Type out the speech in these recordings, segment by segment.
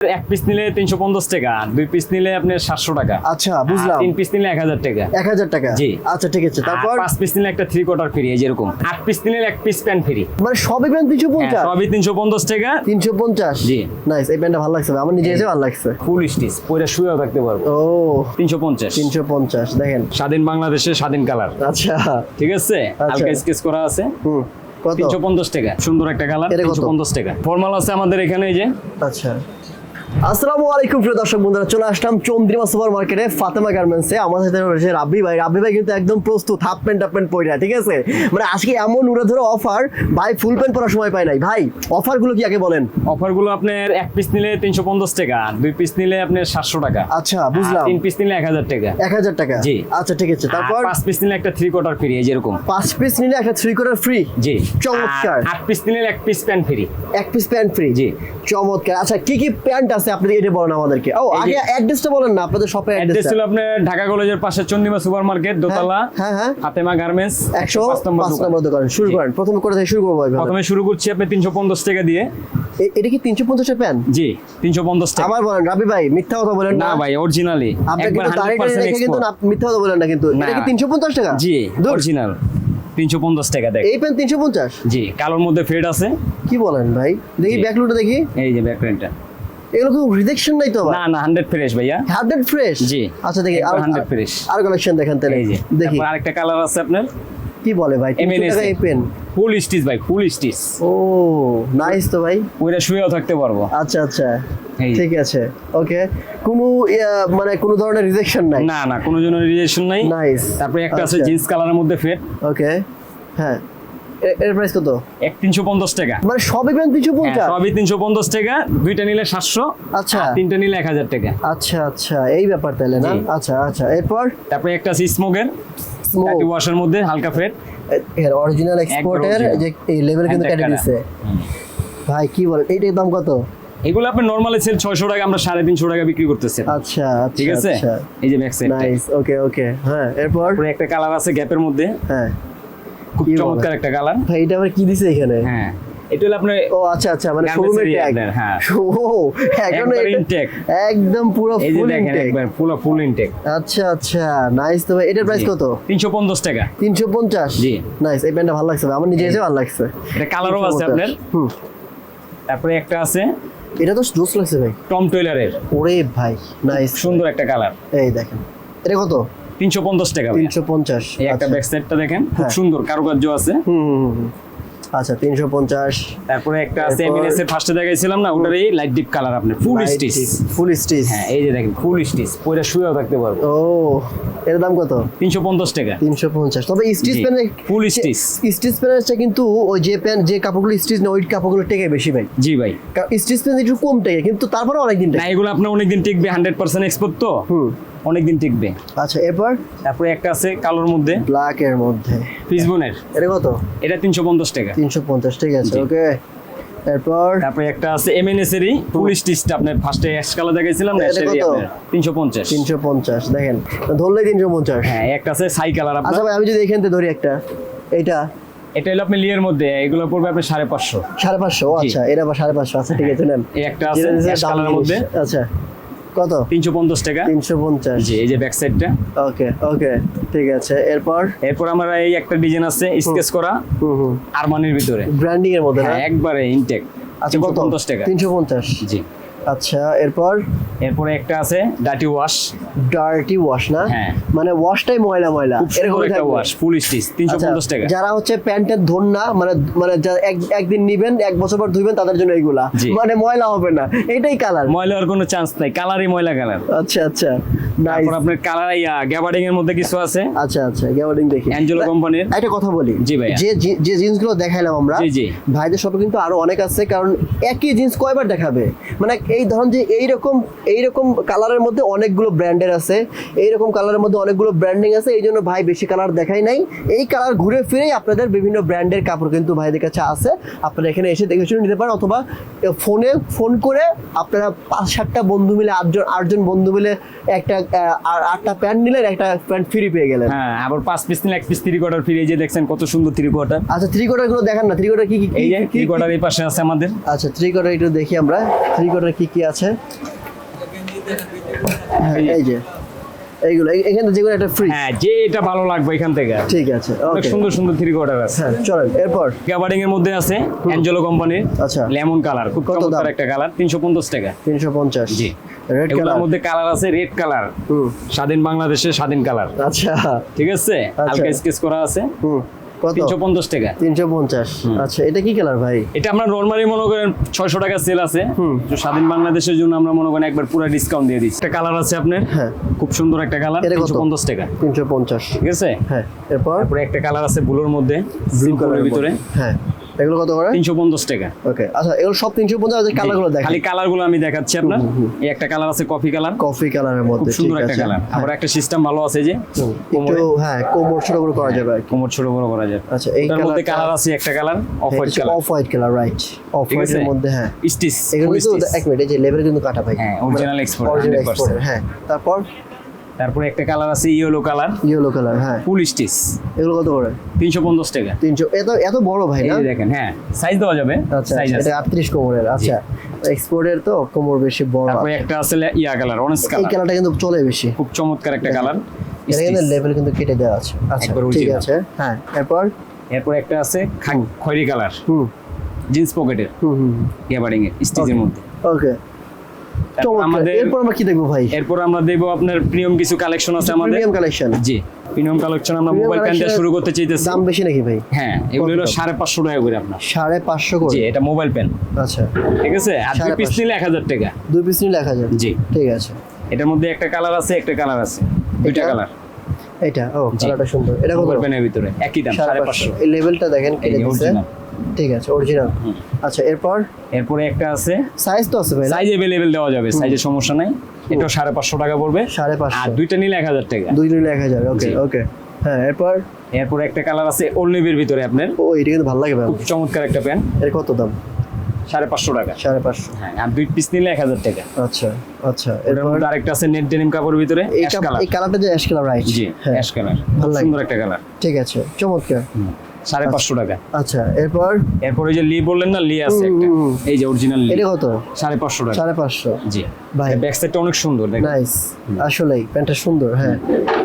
এক পিস নিলে তিনশো পঞ্চাশ টাকা দুই পিস নিলে আপনার সাতশো টাকা। আচ্ছা বুঝলাম। তিন পিস নিলে এক হাজার টাকা। এক হাজার টাকা? জি। আচ্ছা ঠিক আছে। তারপর? পাঁচ পিস নিলে একটা থ্রি কোয়ার্টার ফ্রি যেরকম আট পিস নিলে এক পিস প্যান্ট ফ্রি মানে সবই প্যান্ট তিনশো পঞ্চাশ? সবই তিনশো পঞ্চাশ টাকা। তিনশো পঞ্চাশ? জি। নাইস এই প্যান্টটা ভালো লাগছে আমার নিজে এসে ভালো লাগছে। ফুল স্টিচ পরে শুয়েও থাকতে পারব। ও। তিনশো পঞ্চাশ। তিনশো পঞ্চাশ দেখেন। স্বাধীন বাংলাদেশের স্বাধীন কালার আচ্ছা। ঠিক আছে? হালকা স্কেচ করা আছে। হুম তিনশো পঞ্চাশ টাকা। সুন্দর একটা কালার তিনশো পঞ্চাশ টাকা। ফর্মাল আছে আমাদের এখানে এই যে। আচ্ছা। আসসালামু আলাইকুম প্রিয় দর্শক বন্ধুরা চলে আসলাম চন্দ্রিমা সুপার মার্কেটে ফাতেমা গার্মেন্টসে। আমাদের সাথে রয়েছে রাব্বি ভাই। রাব্বি ভাই কিন্তু একদম প্রস্তুত হাফ প্যান্ট হাফ প্যান্ট পরে ঠিক আছে? মানে আজকে এমন উড়ে ধরে অফার ভাই ফুল প্যান্ট পরার সময় পাই নাই। ভাই অফারগুলো কি আগে বলেন? অফারগুলো আপনার এক পিস নিলে তিনশো পঞ্চাশ টাকা দুই পিস নিলে আপনার সাতশো টাকা। আচ্ছা বুঝলাম। তিন পিস নিলে এক হাজার টাকা। এক হাজার টাকা? জি। আচ্ছা ঠিক আছে। তারপর? পাঁচ পিস নিলে একটা থ্রি কোয়ার্টার ফ্রি যেরকম পাঁচ পিস নিলে একটা থ্রি কোয়ার্টার ফ্রি জি। চমৎকার। আট পিস নিলে এক পিস প্যান্ট ফ্রি এক পিস প্যান্ট ফ্রি জি। চমৎকার। আচ্ছা কি কি প্যান্ট আছে আপনি এটা বলেন আমাদেরকে। ও আগে অ্যাড্রেসটা বলেন না আপনাদের শপের অ্যাড্রেস ছিল আপনার ঢাকা কলেজের পাশে চন্দিমা সুপার মার্কেট দোতলা হ্যাঁ, হ্যাঁ। ফাতেমা গার্মেন্টস একশো পাঁচ নম্বর দোকান। শুরু করেন। প্রথমে করে থেকে শুরু করব প্রথমে শুরু করছি আপনি তিনশো পঞ্চাশ টাকা দিয়ে। এটা কি তিনশো পঞ্চাশের প্যান জি তিনশো পঞ্চাশ টাকা। আবার বলেন রাবি ভাই মিথ্যা কথা বলেন না ভাই অরিজিনালি আপনি একবার কিন্তু দাঁড়িয়ে হান্ড্রেড পার্সেন্ট রেখে কিন্তু না- মিথ্যা কথা বলেন না কিন্তু। এটা কি তিনশো পঞ্চাশ টাকা? জি অরিজিনাল তিনশো পঞ্চাশ টাকা দেখ। এই প্যান তিনশো পঞ্চাশ? জি কালোর মধ্যে ফেড আছে। কি বলেন ভাই? দেখি। ব্যাকলুটা দেখি। এই যে ব্যাকপ্রিন্টটা এগুলো কোনো রিজেকশন নাই তো না না হান্ড্রেড ফ্রেশ ভাইয়া। হান্ড্রেড ফ্রেশ জি। আচ্ছা দেখি আর 100 fresh। আর কালেকশন দেখেন তাহলে। দেখি। আরেকটা কালার আছে আপনার। কি বলে ভাই? টাকা এই পেন ফুল স্টিচ ভাই ফুল স্টিচ ও নাইস তো ভাই। ওইটা শুয়েও থাকতে পারব। আচ্ছা আচ্ছা। ঠিক আছে ওকে। কোনো মানে কোনো ধরনের রিজেকশন নাই? না না কোনো জন্য রিলেশন নাই। নাইস তারপরে একটা আছে আচ্ছা। জিন্স কালারের মধ্যে ফেড ওকে হ্যাঁ। এর প্রাইস কত? এক তিনশো পঞ্চাশ টাকা। মানে সবই প্যান্ট তিনশো হ্যাঁ, পঞ্চাশ? সবই তিনশো পঞ্চাশ টাকা দুইটা নিলে সাতশো আচ্ছা। তিনটা নিলে এক হাজার টাকা। আচ্ছা আচ্ছা এই ব্যাপার তাহলে না? আচ্ছা আচ্ছা এরপর? তারপরে একটা আছে স্মোকের। ওয়াশের মধ্যে হালকা ফেড এর অরিজিনাল এক্সপোর্টের যে এই লেভেল কিন্তু কেটে। ভাই কি বলেন? এইটার দাম কত? এগুলো আপনি নর্মালি সেল ছয়শো টাকা আমরা সাড়ে তিনশো টাকা বিক্রি করতেছি। আচ্ছা আচ্ছা ঠিক আছে? আচ্ছা। এই যে back side nice okay okay হ্যাঁ এরপর? একটা কালার আছে গ্যাপের মধ্যে। হ্যাঁ। খুব চমৎকার একটা কালার ভাই এটা আবার কি দিছে এখানে? হ্যাঁ এটা হলো আপনার ও আচ্ছা আচ্ছা মানে শোরুমের ট্যাগ হ্যাঁ। ও এখন একবার এটা- intake। একদম পুরো এই যে দেখেন একবার ফুল ফুল ইনটেক আচ্ছা আচ্ছা নাইস তো ভাই এটার প্রাইস কত? তিনশো পঞ্চাশ টাকা। তিনশো পঞ্চাশ? জি। নাইস এই প্যান্টটা ভালো লাগছে আমার নিজে এসে ভালো লাগছে। এটা কালারও আছে আপনার। হুম। তারপরে একটা আছে। এটা তো জোস লাগছে ভাই। টম টেলারের ওরে ভাই নাইস সুন্দর একটা কালার এই দেখেন এটা কত? তিনশো পঞ্চাশ টাকা তিনশো পঞ্চাশ একটা ব্যাক সাইডটা দেখেন খুব হ্যাঁ। সুন্দর কারুকার্য আছে। হুম। আচ্ছা তিনশো পঞ্চাশ। তারপরে একটা এর ফার্স্টে দেখাইছিলাম না লাইট ডিপ কালার আপনি ফুল স্টিচ ফুল স্টিচ হ্যাঁ এই যে দেখেন ফুল স্টিচ শুয়েও থাকতে পারব। ও এর দাম কত? তিনশো পঞ্চাশ টাকা। তিনশো পঞ্চাশ। তবে স্টিচ জি, প্যানে full stitch। স্টিচ প্যানেরটা কিন্তু ওই যে প্যান্ট যে কাপড়গুলো স্টিচ না ওই কাপড়গুলো টেকে বেশি ভাই। জি ভাই। স্টিচ প্যান্ট একটু কম টেকে কিন্তু তারপরে অনেকদিন না এগুলো আপনার অনেকদিন টিকবে হান্ড্রেড পার্সেন্ট এক্সপোর্ট তো। হুম। অনেকদিন টিকবে। আচ্ছা এরপর? তারপরে একটা আছে কালোর মধ্যে। ব্ল্যাক এর মধ্যে। ফিসবোনের। এটা কত? এটা তিনশো পঞ্চাশ টাকা। তিনশো পঞ্চাশ ঠিক আছে ওকে। এরপর? তারপরে একটা আছে এমএনএস এরই ফুল স্টিচটা আপনার ফার্স্টে অ্যাশ কালার দেখাইছিলাম না এটা কত? আপনার তিনশো পঞ্চাশ। তিনশো পঞ্চাশ দেখেন ধরলে তিনশো পঞ্চাশ। হ্যাঁ একটা আছে সাই কালার আচ্ছা ভাই আমি যদি এখান ধরি একটা এইটা? এটা হলো আপনি লিয়ের মধ্যে এগুলো পড়বে আপনি সাড়ে পাঁচশো। সাড়ে পাঁচশো ও জি। আচ্ছা এটা আবার সাড়ে পাঁচশো আচ্ছা ঠিক আছে নেন। এই একটা আছে অ্যাশ কালারের মধ্যে। আচ্ছা। কত? তিনশো পঞ্চাশ টাকা। তিনশো পঞ্চাশ। জি এই যে ব্যাক সাইডটা ওকে ওকে ঠিক আছে। এরপর? এরপর আমরা এই একটা ডিজাইন আছে স্কেচ করা হুম হুম। আরমানির ভিতরে। ব্র্যান্ডিং এর মধ্যে না? হ্যাঁ একবারে ইনটেক আচ্ছা কত? পঞ্চাশ টাকা। তিনশো পঞ্চাশ। জি। আচ্ছা এরপর? এরপরে একটা আছে ডাটি ওয়াশ ডার্টি ওয়াশ না? হ্যাঁ। মানে ওয়াশটাই ময়লা ময়লা। সুন্দর একটা ওয়াশ ফুল স্টিচ তিনশো আচ্ছা, পঞ্চাশ টাকা। যারা হচ্ছে প্যান্টের ধন না মানে মানে এক- একদিন নিবেন এক বছর পর ধুইবেন তাদের জন্য এইগুলা মানে ময়লা হবে না। এটাই কালার ময়লা হওয়ার কোনো চান্স নাই কালারই ময়লা কালার আচ্ছা আচ্ছা। তারপর আপনার কালার ইয়া গ্যাবার্ডিং এর মধ্যে কিছু আছে? আচ্ছা আচ্ছা গ্যাবার্ডিং দেখি। অ্যাঞ্জেলো কোম্পানির একটা কথা বলি। জি ভাইয়া। যে যে- যে জিন্সগুলো দেখাইলাম আমরা জি, জি। ভাইদের শপে কিন্তু আরও অনেক আছে কারণ একই জিন্স কয়বার দেখাবে? মানে এই ধরুন যে এইরকম এইরকম কালারের মধ্যে অনেকগুলো ব্র্যান্ডের আছে এইরকম কালারের মধ্যে অনেকগুলো ব্র্যান্ডিং আছে এই জন্য ভাই বেশি কালার দেখাই নাই। এই কালার ঘুরে ফিরেই আপনাদের বিভিন্ন ব্র্যান্ডের কাপড় কিন্তু ভাইদের কাছে আছে। আপনারা এখানে এসে দেখে শুনে নিতে পারেন অথবা ফোনে ফোন করে আপনারা পাঁচ সাতটা বন্ধু মিলে আটজন আটজন বন্ধু মিলে একটা আটটা প্যান্ট নিলেন একটা প্যান্ট ফ্রি পেয়ে গেলেন। হ্যাঁ আবার পাঁচ পিস নিলে এক পিস থ্রি কোয়ার্টার ফ্রি এই যে দেখছেন কত সুন্দর থ্রি কোয়ার্টার আচ্ছা থ্রি কোয়ার্টারগুলো দেখান না থ্রি কোয়ার্টার কি কি এই যে থ্রি কোয়ার্টার এই পাশে আছে আমাদের। আচ্ছা থ্রি কোয়ার্টার একটু দেখি আমরা থ্রি কোয়ার্টার কি কি আছে? হ্যাঁ, এই যে এইগুলো এই- এখানে যেগুলো একটা ফ্রি হ্যাঁ যে এটা ভালো লাগবে এখান থেকে। ঠিক আছে অনেক সুন্দর সুন্দর থ্রি কোয়ার্টার আছে। হ্যাঁ চলেন এরপর? গ্যাবার্ডিং এর মধ্যে আছে অ্যাঞ্জেলো কোম্পানির আচ্ছা। লেমন কালার খুব কত চমৎকার? একটা কালার তিনশো পঞ্চাশ টাকা। তিনশো পঞ্চাশ। জি। রেড কালার মধ্যে কালার আছে রেড কালার স্বাধীন বাংলাদেশের স্বাধীন কালার আচ্ছা। ঠিক আছে? আচ্ছা। হালকা স্কেচ করা আছে। হুম। তিনশো পঞ্চাশ টাকা। তিনশো পঞ্চাশ। আচ্ছা এটা কি কালার ভাই? এটা আমরা নর্মালি মনে করেন ছয়শো টাকা সেল আছে। তো স্বাধীন বাংলাদেশের জন্য আমরা মনে করেন একবার পুরো ডিসকাউন্ট দিয়ে দিচ্ছি। একটা কালার আছে আপনার? হ্যাঁ। খুব সুন্দর একটা কালার? তিনশো পঞ্চাশ টাকা। তিনশো পঞ্চাশ। ঠিক আছে? হ্যাঁ এরপর? একটা কালার আছে ব্লুর মধ্যে ব্লু কালারের ভিতরে। হ্যাঁ। এগুলো কত করে? তিনশো পঞ্চাশ টাকা। ওকে আচ্ছা এগুলো সব তিনশো পঞ্চাশ কালারগুলো দেখেন খালি কালারগুলো আমি দেখাচ্ছি আপনার। এই একটা কালার আছে কফি কালার। কফি কালারের মধ্যে সুন্দর একটা কালার। আবার একটা সিস্টেম ভালো আছে যে একটু হ্যাঁ কোমর ছোট করে করা যাবে কোমর ছোট বড় করা যায় আচ্ছা, এই মধ্যে কালার আছে একটা colour off white colour. Off white colour right off আছে? হোয়াইটের মধ্যে হ্যাঁ। স্টিচ। এগুলো কিন্তু এক মিনিট এই যে লেভেল কিন্তু কাটা ভাই। হ্যাঁ, original export, অরিজিনাল 100% এক্সপোর্ট হ্যাঁ। তারপর? তারপরে একটা কালার আছে ইয়েলো কালার। ইয়েলো কালার হ্যাঁ। ফুল স্টিচ এগুলো কত করে? তিনশো পঞ্চাশ টাকা। তিনশো এত এত বড় ভাই না? যে দেখেন হ্যাঁ সাইজ দেওয়া যাবে আচ্ছা সাইজ আছে। এটা আটত্রিশ কোমরের আচ্ছা। এক্সপোর্টের তো কোমর বেশি বড় তারপরে একটা আছে ইয়া কালার অরেঞ্জ এই কালারটা কিন্তু চলে বেশি। খুব চমৎকার একটা কালার কিন্তু লেভেল কিন্তু কেটে দেওয়া আছে। আচ্ছা ঠিক আছে হ্যাঁ এরপর? এরপর একটা আছে খয়েরি কালার। হুম। জিন্স পকেটের হুম হুম গ্যাবারিং এর স্টিচের মধ্যে। ওকে আমাদের এরপর আমরা কি দেখব ভাই? এরপর আমরা দেখব আপনার প্রিমিয়াম কিছু কালেকশন আছে আমাদের। Premium collection. জি প্রিমিয়াম কালেকশন আমরা মোবাইল প্যান দিয়ে collection- শুরু করতে চাইতেছি। দাম বেশি নাকি ভাই? হ্যাঁ এগুলো হলো দাম? সাড়ে পাঁচশো টাকা করে আপনার। সাড়ে পাঁচশো করে? জি এটা মোবাইল প্যান আচ্ছা। ঠিক আছে? আর দুই পিস নিলে এক হাজার টাকা। দুই পিস নিলে এক হাজার। জি। ঠিক আছে। এটার মধ্যে একটা কালার আছে একটা কালার আছে। দুইটা কালার এটা? ও কালারটা সুন্দর। এটা মোবাইল প্যানের ভিতরে। একই দাম সাড়ে পাঁচশো। এই লেভেলটা দেখেন কেটে original। ঠিক আছে অরিজিনাল। আচ্ছা এরপর? এরপরে একটা আছে। সাইজ তো আছে ভাই সাইজ অ্যাভেলেবেল দেওয়া যাবে সাইজের সমস্যা নাই। সাড়ে পাঁচশো টাকা পড়বে। সাড়ে আর পাঁচশো দুইটা নিলে এক হাজার টাকা। দুই নিলে এক হাজার ওকে ওকে হ্যাঁ এরপর? এরপরে একটা কালার আছে ওলনেভির ভিতরে আপনার। ও এটা কিন্তু ভালো লাগে ভাই। খুব চমৎকার একটা প্যান্ট। এর কত দাম? সাড়ে পাঁচশো টাকা। সাড়ে পাঁচশো। হ্যাঁ আর দুই পিস নিলে এক হাজার টাকা। আচ্ছা আচ্ছা এটার মধ্যে আরেকটা আছে নেট ডেনিম কাপড়ের ভিতরে এই কালার এই কালারটা যে অ্যাশ কালার রাইট জি অ্যাশ কালার ভালো। সুন্দর একটা কালার। ঠিক আছে চমৎকার। সাড়ে পাঁচশো টাকা। আচ্ছা এরপর? এরপর ওই যে লি বললেন না লি আছে একটা। এই যে অরিজিনাল লি। এটা কত? সাড়ে পাঁচশো টাকা। সাড়ে পাঁচশো। জি। ভাই। ব্যাক সাইডটা অনেক সুন্দর দেখেন। নাইস আসলেই প্যান্টটা সুন্দর হ্যাঁ।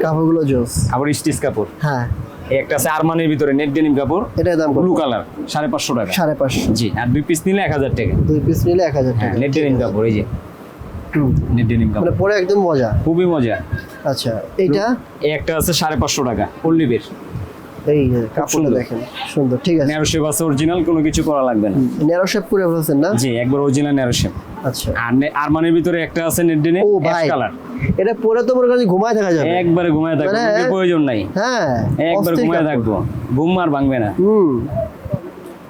কাপড়গুলো জোস। আবার স্টিচ কাপড়। হ্যাঁ। এই একটা আছে আরমানির ভিতরে নেট ডেনিম কাপড়। এটার দাম ব্লু কালার সাড়ে পাঁচশো টাকা। সাড়ে পাঁচশো। জি আর দুই পিস নিলে এক হাজার টাকা। দুই পিস নিলে এক হাজার হ্যাঁ টাকা। নেট ডেনিম কাপড় এই যে। নেট ডেনিম মানে কাপড়। পরে একদম মজা। খুবই মজা। আচ্ছা এইটা? এই একটা আছে সাড়ে পাঁচশো টাকা অল্লিবের এই কাপড়টা দেখেন সুন্দর ঠিক আছে। ন্যারো আছে অরিজিনাল কোনো কিছু করা লাগবে না। ন্যারো শেপ করে ফেলছেন না? জি একবার অরিজিনাল ন্যারো আচ্ছা। আর আরমানের ভিতরে একটা আছে নেট ও ভাই কালার এটা পরে তো মোর কাছে ঘুমায় থাকা যাবে। একবারে ঘুমায় থাকব মানে- কোনো প্রয়োজন নাই। হ্যাঁ একবার ঘুমায় থাকব ঘুম আর ভাঙবে না। হুম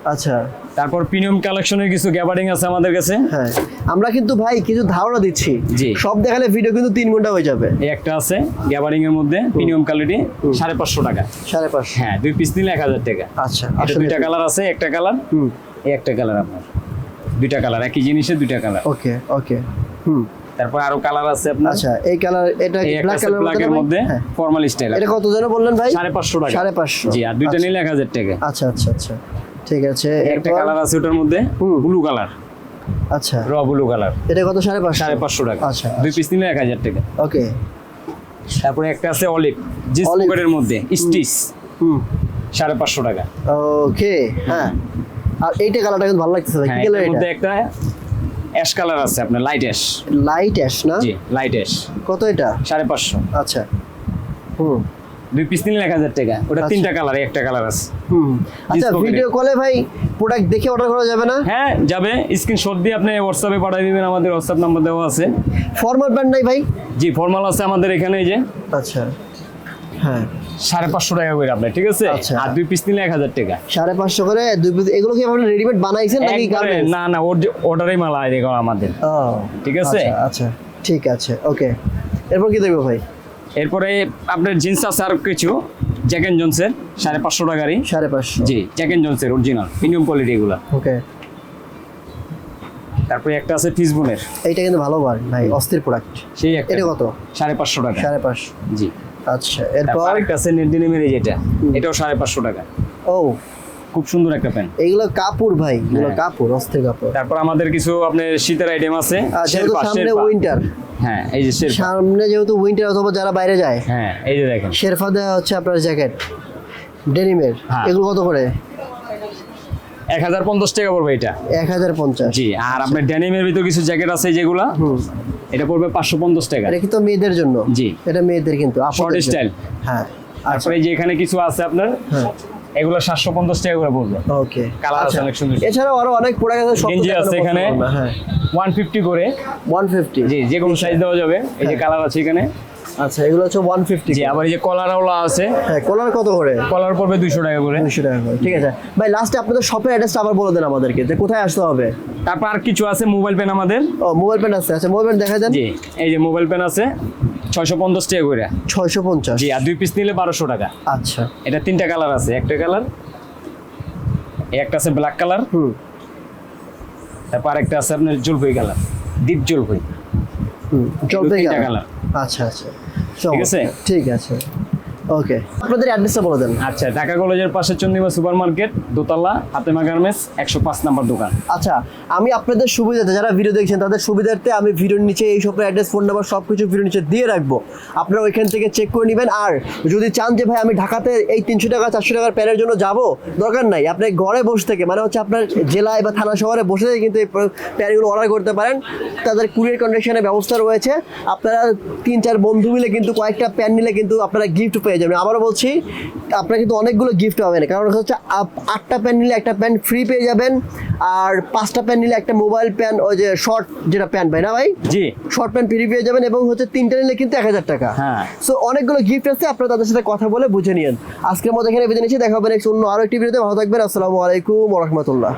আচ্ছা। তারপর প্রিমিয়াম কালেকশনের কিছু গ্যাবারিং আছে আমাদের কাছে। হ্যাঁ আমরা কিন্তু ভাই কিছু ধারণা দিচ্ছি। জি। সব দেখালে ভিডিও কিন্তু তিন ঘণ্টা হয়ে যাবে। এই একটা আছে গ্যাবারিং এর মধ্যে প্রিমিয়াম কোয়ালিটি সাড়ে পাঁচশো টাকা। সাড়ে পাঁচশো। হ্যাঁ দুই পিস নিলে এক হাজার টাকা। আচ্ছা দুইটা কালার আছে একটা কালার হুম। এই একটা কালার আপনার। দুইটা কালার একই জিনিসের দুইটা কালার ওকে ওকে হুম। তারপর আরও কালার আছে আপনার। আচ্ছা এই কালার এটা ব্ল্যাক কালার ব্ল্যাকের মধ্যে হ্যাঁ। ফর্মাল স্টাইল এটা কত যেন বললেন ভাই? সাড়ে পাঁচশো টাকা। সাড়ে পাঁচশো। জি আর দুইটা আচ্ছা। নিলে এক হাজার টাকা। আচ্ছা আচ্ছা আচ্ছা। ঠিক আছে একটা কালার আছে ওটার মধ্যে হুম। ব্লু কালার আচ্ছা। র ব্লু কালার এটা কত সাড়ে পাঁচশো? সাড়ে পাঁচশো টাকা। আচ্ছা দুই পিস নিলে এক হাজার টাকা। ওকে। তারপরে একটা আছে অলিভ জিন্স। পকেটের মধ্যে স্টিচ হুম। সাড়ে পাঁচশো টাকা। ওকে হ্যাঁ। আর এইটা কালারটা কিন্তু ভালো লাগতেছে ভাই হ্যাঁ কি কালার এটা? মধ্যে একটা অ্যাশ কালার আছে আপনার লাইট অ্যাশ লাইট অ্যাশ না? জি লাইট অ্যাশ কত এটা? সাড়ে পাঁচশো। আচ্ছা। হুম। দুই পিস নিলে এক হাজার টাকা। ওটা আচ্ছা। তিনটা কালার একটা কালার আছে। আচ্ছা ভিডিও কলে ভাই প্রোডাক্ট দেখে অর্ডার করা যাবে না? হ্যাঁ যাবে। স্ক্রিনশট দিয়ে আপনি হোয়াটসঅ্যাপে পাঠিয়ে দিবেন আমাদের হোয়াটসঅ্যাপ নাম্বার দেওয়া আছে। ফর্মাল প্যান্ট নাই ভাই? জি ফর্মাল আছে আমাদের এখানে এই যে। আচ্ছা। হ্যাঁ। সাড়ে পাঁচশো টাকা করে আপনার ঠিক আছে? আচ্ছা। আর দুই পিস নিলে এক হাজার টাকা। সাড়ে পাঁচশো করে দুই পিস এগুলো কি আপনি রেডিমেড বানাইছেন নাকি না না অর্ডারই মালা এরকম আমাদের। ঠিক আছে? আচ্ছা, আচ্ছা। ঠিক আছে ওকে। এরপর কি দেখব ভাই? এরপরে আপনার জিন্স আছে আর কিছু জ্যাক জন্সের সাড়ে পাঁচশো টাকারই সাড়ে পাঁচশো। জি জ্যাক এন্ড জন্সের অরিজিনাল প্রিমিয়াম কোয়ালিটি এগুলা। ওকে। তারপরে একটা আছে ফিসবুনের। এইটা কিন্তু ভালো বার ভাই অস্থির প্রোডাক্ট সেই একটা। এটা কত? সাড়ে পাঁচশো টাকা। সাড়ে পাঁচশো। জি। আচ্ছা এরপর? আরেকটা আছে নেট ডেনিমের যেটা এটাও সাড়ে পাঁচশো টাকা। ও। খুব সুন্দর একটা প্যান্ট। এইগুলো কাপড় ভাই এগুলো হ্যাঁ। কাপড় অস্থির কাপড়। তারপর আমাদের কিছু আপনার শীতের আইটেম আছে আর শেরপা, সামনে উইন্টার হ্যাঁ এই যে শেরপা। সামনে যেহেতু উইন্টার অথবা যারা বাইরে যায় হ্যাঁ এই যে দেখেন। শেরফা দেওয়া হচ্ছে আপনার জ্যাকেট ডেনিমের। এগুলো কত করে? এক হাজার পঞ্চাশ টাকা পড়বে এটা। এক হাজার পঞ্চাশ। জি আর আপনার ড্যানিমের ভিতর কিছু জ্যাকেট আছে যেগুলা এটা পড়বে পাঁচশো পঞ্চাশ টাকা। এটা কিন্তু মেয়েদের জন্য। জি। এটা মেয়েদের কিন্তু জন্য। style। হ্যাঁ। তারপরে এই যে এখানে কিছু আছে আপনার হ্যাঁ। এগুলো সাতশো পঞ্চাশ টাকা করে পড়বে। ওকে। Colour আছে অনেক সুন্দর। এছাড়াও আরও অনেক প্রোডাক্ট আছে সব গেঞ্জি আছে এখানে। না, হ্যাঁ। ওয়ান ফিফটি করে। One fifty. জি যে কোনো সাইজ দেওয়া যাবে। এই যে হ্যাঁ। কালার আছে এখানে। আচ্ছা এগুলো হচ্ছে ওয়ান ফিফটি জি আবার এই যে কলারওয়ালা আছে। হ্যাঁ কলার কত করে? কলার পড়বে দুইশো টাকা করে। দুশো টাকা করে ঠিক আছে। ভাই লাস্টে আপনাদের শপের অ্যাড্রেসটা আবার বলে দেন আমাদেরকে যে কোথায় আসতে হবে। তারপর আর কিছু আছে? মোবাইল পেন আমাদের। ও মোবাইল পেন আছে। আচ্ছা মোবাইল পেন দেখা দেন। জি এই যে মোবাইল পেন আছে। ছয়শো পঞ্চাশ টাকা করে। ছয়শো পঞ্চাশ? জি আর দুই পিস নিলে বারোশো টাকা। আচ্ছা। এটা তিনটা কালার আছে একটা কালার একটা আছে ব্ল্যাক কালার হুম। তারপর একটা আছে আপনার জলপাই কালার ডিপ জলপাই। হুম জলপাই কালার আচ্ছা আচ্ছা। ঠিক আছে? ঠিক আছে। ওকে আপনাদের অ্যাড্রেসটা বলে দেন। আচ্ছা ঢাকা কলেজের পাশে চন্দিমা সুপার মার্কেট দোতলা হাতেমা গার্মেন্টস একশো পাঁচ নাম্বার দোকান। আচ্ছা আমি আপনাদের সুবিধাতে যারা ভিডিও দেখছেন তাদের সুবিধার্থে আমি ভিডিওর নিচে এই সব অ্যাড্রেস ফোন নাম্বার সব কিছু ভিডিওর নিচে দিয়ে রাখব। আপনারা ওইখান থেকে চেক করে নেবেন। আর যদি চান যে ভাই আমি ঢাকাতে এই তিনশো টাকা চারশো টাকার প্যানের জন্য যাব? দরকার নাই। আপনি ঘরে বসে থেকে মানে হচ্ছে আপনার জেলায় বা থানা শহরে বসে থেকে কিন্তু এই প্যানগুলো অর্ডার করতে পারেন। তাদের কুরিয়ার কন্ডিশনের ব্যবস্থা রয়েছে। আপনারা তিন চার বন্ধু মিলে কিন্তু কয়েকটা প্যান নিলে কিন্তু আপনারা গিফট পেয়ে যাবেন। আবারও বলছি আপনারা কিন্তু অনেকগুলো গিফট পাবেন। কারণ হচ্ছে আটটা প্যান নিলে একটা প্যান ফ্রি পেয়ে যাবেন আর পাঁচটা প্যান নিলে একটা মোবাইল প্যান ওই যে শর্ট যেটা প্যান ভাই না ভাই? জি। শর্ট প্যান্ট ফ্রি পেয়ে যাবেন এবং হচ্ছে তিনটা নিলে কিন্তু এক হাজার টাকা। হ্যাঁ। সো অনেকগুলো গিফট আছে আপনারা তাদের সাথে কথা বলে বুঝে নিন আজকের মতো এখানে বেঁধে নিচ্ছি দেখা হবে নেক্সট অন্য আরও একটি ভিডিওতে ভালো থাকবেন আসসালামু আলাইকুম রহমতুল্লাহ।